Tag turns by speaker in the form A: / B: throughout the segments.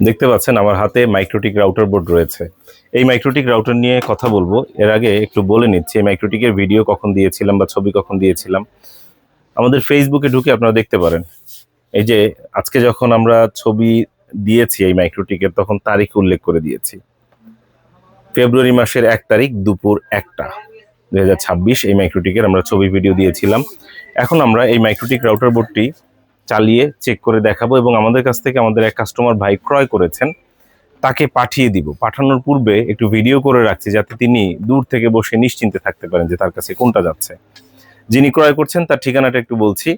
A: দেখতে পাচ্ছেন আমার হাতে মাইক্রোটিক রাউটার বোর্ড রয়েছে। এই মাইক্রোটিক রাউটার নিয়ে কথা বলব। এর আগে একটু বলে নিচ্ছি, এই মাইক্রোটিকের ভিডিও কখন দিয়েছিলাম বা ছবি কখন দিয়েছিলাম। আমাদের ফেসবুকে ঢুকে আপনারা দেখতে পারেন। এই যে আজকে যখন আমরা ছবি দিয়েছি এই মাইক্রোটিকের তখন তারিখ উল্লেখ করে দিয়েছি। ফেব্রুয়ারি মাসের এক তারিখ দুপুর একটা। দু হাজার ছাব্বিশ এই মাইক্রোটিকের আমরা ছবি ভিডিও দিয়েছিলাম। এখন আমরা এই মাইক্রোটিক রাউটার বোর্ডটি চালিয়ে চেক করে দেখাবো এবং আমাদের কাছ থেকে আমাদের এক কাস্টমার ভাই ক্রয় করেছেন, তাকে পাঠিয়ে দিব। পাঠানোর পূর্বে একটু ভিডিও করে রাখছি যাতে তিনি দূর থেকে বসে নিশ্চিন্তে থাকতে পারেন যে তার কাছে কোনটা যাচ্ছে। যিনি ক্রয় করছেন, তার ঠিকানাটা একটু বলছি।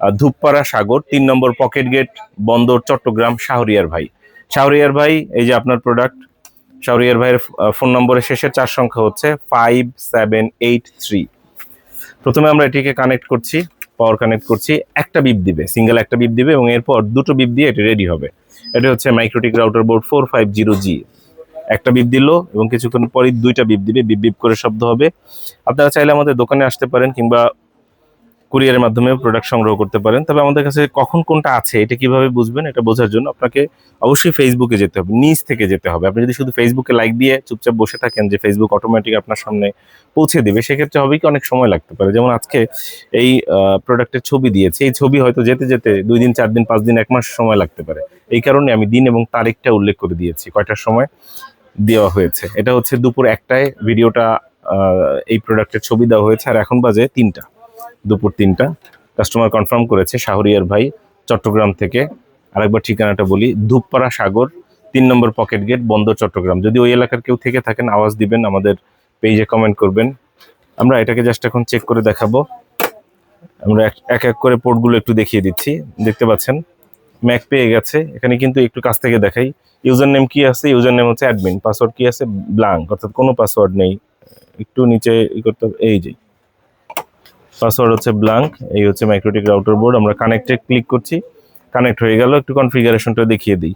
A: ধূপপাড়া সাগর, তিন নম্বর পকেট গেট, বন্দর, চট্টগ্রাম, শাহরিয়ার ভাই। শাহরিয়ার ভাই, এই যে আপনার প্রোডাক্ট শাহরিয়ার ভাইয়ের ফোন নম্বরের শেষের চার সংখ্যা হচ্ছে ফাইভ সেভেন এইট থ্রি প্রথমে আমরা এটিকে কানেক্ট করছি। পাওয়ার কানেক্ট করছি, একটা বিপ দিবে সিঙ্গেল একটা বিপ দিবে এবং এরপর দুটো বিপ দিয়ে এটা রেডি হবে। এটা হচ্ছে MikroTik router board four five zero G একটা বিপ দিল এবং কিছুক্ষণ পরই দুইটা বিপ দিবে বিপ বিপ করে শব্দ হবে। আপনারা চাইলে আমাদের দোকানে আসতে পারেন কিংবা কুরিয়ারের মাধ্যমে প্রোডাক্ট সংগ্রহ করতে পারেন। তবে আমাদের কাছে কখন কোনটা আছে, এটা কীভাবে বুঝবেন, এটা বোঝার জন্য আপনাকে অবশ্যই ফেসবুকে যেতে হবে নিজ থেকে যেতে হবে। আপনি যদি শুধু ফেসবুকে লাইক দিয়ে চুপচাপ বসে থাকেন যে ফেসবুক অটোমেটিক আপনার সামনে পৌঁছে দেবে, সেক্ষেত্রে হবে কি অনেক সময় লাগতে পারে। যেমন আজকে এই প্রোডাক্টের ছবি দিয়েছে, এই ছবি হয়তো যেতে যেতে দুই দিন, চার দিন, পাঁচ দিন, এক মাস সময় লাগতে পারে। এই কারণে আমি দিন এবং তারিখটা উল্লেখ করে দিয়েছি, কয়টার সময় দেওয়া হয়েছে। এটা হচ্ছে দুপুর একটায়, ভিডিওটা এই প্রোডাক্টের ছবি দেওয়া হয়েছে, আর এখন বাজে তিনটা। দুপুর তিনটা। কাস্টমার কনফার্ম করেছে, শাহরিয়ার ভাই চট্টগ্রাম থেকে। আরেকবার ঠিকানাটা বলি, ধূপপাড়া সাগর, তিন নম্বর পকেট গেট বন্দর চট্টগ্রাম। যদি ওই এলাকার কেউ থেকে থাকেন, আওয়াজ দিবেন, আমাদের পেজে কমেন্ট করবেন। আমরা এটাকে জাস্ট এখন চেক করে দেখাবো। আমরা এক- এক করে পোর্টগুলো একটু দেখিয়ে দিচ্ছি। দেখতে পাচ্ছেন ম্যাক পেয়ে গেছে। এখানে কিন্তু একটু কাছ থেকে দেখাই। ইউজার নেম কি আছে? ইউজার নেম হচ্ছে অ্যাডমিন পাসওয়ার্ড কি আছে? ব্লাঙ্ক অর্থাৎ কোনো পাসওয়ার্ড নেই। একটু নিচে ই করতে হবে, এই যে। পাসওয়ার্ড হচ্ছে ব্লাঙ্ক এই হচ্ছে মাইক্রোটিক রাউটার বোর্ড আমরা কানেক্টে ক্লিক করছি কানেক্ট হয়ে গেল, একটু কনফিগারেশনটা দেখিয়ে দিই।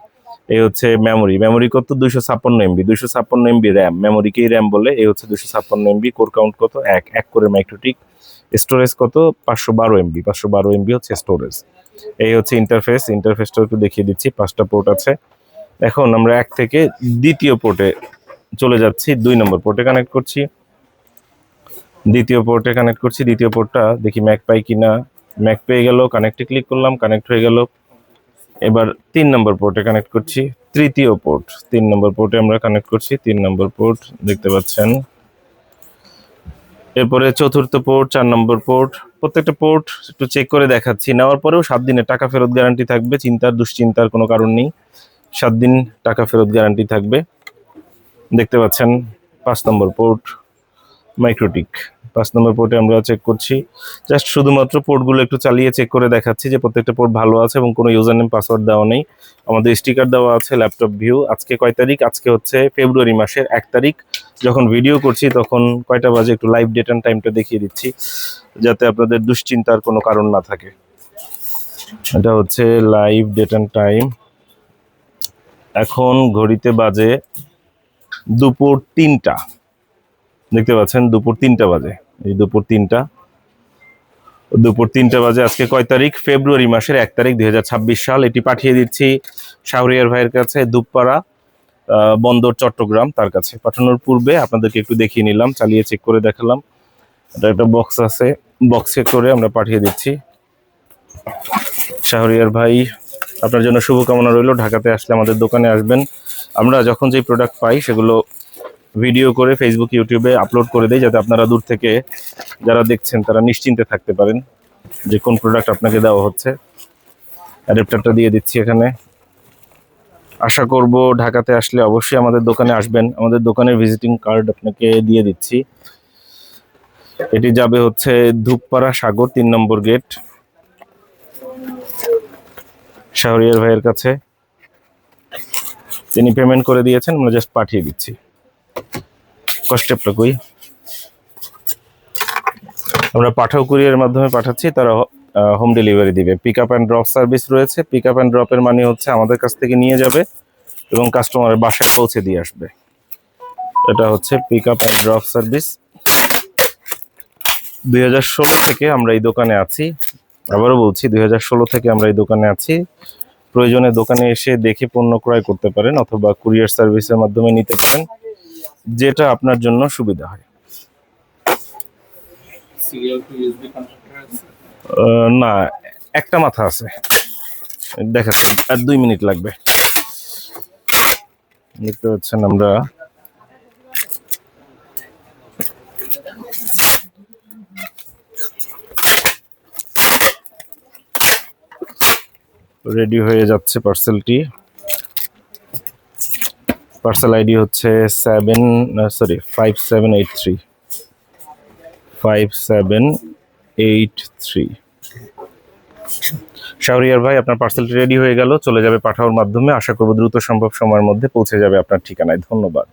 A: এই হচ্ছে মেমোরি মেমোরি কত? দুইশো ছাপ্পান্ন এমবি দুইশো ছাপ্পান্ন এমবি র্যাম মেমোরিকেই র্যাম বলে? এই হচ্ছে দুইশো ছাপ্পান্ন এমবি কোর কাউন্ট কত? এক এক করে মাইক্রোটিক স্টোরেজ কত? পাঁচশো বারো এমবি পাঁচশো বারো এমবি হচ্ছে স্টোরেজ এই হচ্ছে ইন্টারফেস ইন্টারফেসটা একটু দেখিয়ে দিচ্ছি, পাঁচটা পোর্ট আছে। এখন আমরা এক থেকে দ্বিতীয় পোর্টে চলে যাচ্ছি, দুই নম্বর পোর্টে কানেক্ট করছি। দ্বিতীয় পোর্টে কানেক্ট করছি। দ্বিতীয় পোর্টটা দেখি ম্যাক পাই কিনা। ম্যাক পেয়ে গেল কানেক্টে ক্লিক করলাম কানেক্ট হয়ে গেল। এবার তিন নম্বর পোর্টে কানেক্ট করছি। তৃতীয় পোর্ট তিন নম্বর পোর্টে আমরা কানেক্ট করছি। তিন নম্বর পোর্ট দেখতে পাচ্ছেন। এরপরে চতুর্থ পোর্ট চার নম্বর পোর্ট প্রত্যেকটা পোর্ট একটু চেক করে দেখাচ্ছি। নেওয়ার পরেও সাত দিনের টাকা ফেরত গ্যারান্টি থাকবে। চিন্তার, দুশ্চিন্তার কোনো কারণ নেই। সাত দিন টাকা ফেরত গ্যারান্টি থাকবে। দেখতে পাচ্ছেন, পাঁচ নম্বর পোর্ট মাইক্রোটিক পাঁচ নম্বর পোর্টে আমরা চেক করছি। জাস্ট শুধুমাত্র পোর্টগুলো একটু চালিয়ে চেক করে দেখাচ্ছি যে প্রত্যেকটা পোর্ট ভালো আছে এবং কোনো ইউজার নেম পাসওয়ার্ড দেওয়া নেই। আমাদের স্টিকার দেওয়া আছে ল্যাপটপ ভিউ আজকে কয় তারিখ? আজকে হচ্ছে ফেব্রুয়ারি মাসের এক তারিখ। যখন ভিডিও করছি তখন কয়টা বাজে একটু লাইভ ডেট অ্যান্ড টাইমটা দেখিয়ে দিচ্ছি, যাতে আপনাদের দুশ্চিন্তার কোনো কারণ না থাকে। এটা হচ্ছে লাইভ ডেট অ্যান্ড টাইম এখন ঘড়িতে বাজে দুপুর তিনটা। দেখতে পাচ্ছেন, দুপুর তিনটা বাজে। এই দুপুর তিনটা। দুপুর তিনটা বাজে, আজকে কয় তারিখ? ফেব্রুয়ারি মাসের এক তারিখ দু হাজার ছাব্বিশ সাল। এটি পাঠিয়ে দিচ্ছি শাহরিয়ার ভাইয়ের কাছে, দুপপাড়া বন্দর, চট্টগ্রাম তার কাছে। পাঠানোর পূর্বে আপনাদেরকে একটু দেখিয়ে নিলাম, চালিয়ে চেক করে দেখালাম। এটা একটা বক্স আছে বক্সে করে আমরা পাঠিয়ে দিচ্ছি। শাহরিয়ার ভাই, আপনার জন্য শুভকামনা রইল। ঢাকাতে আসলে আমাদের দোকানে আসবেন। আমরা যখন যে প্রোডাক্ট পাই, সেগুলো ভিডিও করে ফেসবুক ইউটিউবে আপলোড করে দিই যাতে আপনারা দূর থেকে যারা দেখছেন তারা নিশ্চিন্তে থাকতে পারেন যে কোন প্রোডাক্ট আপনাকে দেওয়া হচ্ছে। অ্যাডাপ্টারটা দিয়ে দিচ্ছি এখানে। আশা করব ঢাকাতে আসলে অবশ্যই আমাদের দোকানে আসবেন। আমাদের দোকানের ভিজিটিং কার্ড আপনাকে দিয়ে দিচ্ছি। এটি যাবে হচ্ছে ধূপপাড়া সাগর, তিন নম্বর গেট শাহরিয়ার ভাইয়ের কাছে। তিনি পেমেন্ট করে দিয়েছেন, আমরা জাস্ট পাঠিয়ে দিচ্ছি। স্টেপটা কই আমরা পাঠাও কুরিয়ারের মাধ্যমে পাঠাচ্ছি, তারা হোম ডেলিভারি দিবে। Pick up and drop service রয়েছে। পিক আপ অ্যান্ড ড্রপের মানে হচ্ছে আমাদের কাছ থেকে নিয়ে যাবে এবং কাস্টমারের বাসায় পৌঁছে দিয়ে আসবে। এটা হচ্ছে pick up and drop service দু হাজার ষোলো থেকে আমরা এই দোকানে আছি। আবারও বলছি, দুই হাজার ষোলো থেকে আমরা এই দোকানে আছি। প্রয়োজনে দোকানে এসে দেখে পণ্য ক্রয় করতে পারেন অথবা কুরিয়ার সার্ভিসের মাধ্যমে নিতে পারেন। যেটা আপনার জন্য সুবিধা হয়। না একটা মাথা আছে। দেখাচ্ছি আর দুই মিনিট লাগবে। দেখতে পাচ্ছেন আমরা। রেডি হয়ে যাচ্ছে পার্সেলটি পার্সেল আইডি হচ্ছে seven sorry five seven eight three five seven eight three Shahriar ভাই, আপনার পার্সেলটি রেডি হয়ে গেল, চলে যাবে পাঠাওয়ার মাধ্যমে। আশা করব দ্রুত সম্ভব সময়ের মধ্যে পৌঁছে যাবে আপনার ঠিকানায়। ধন্যবাদ।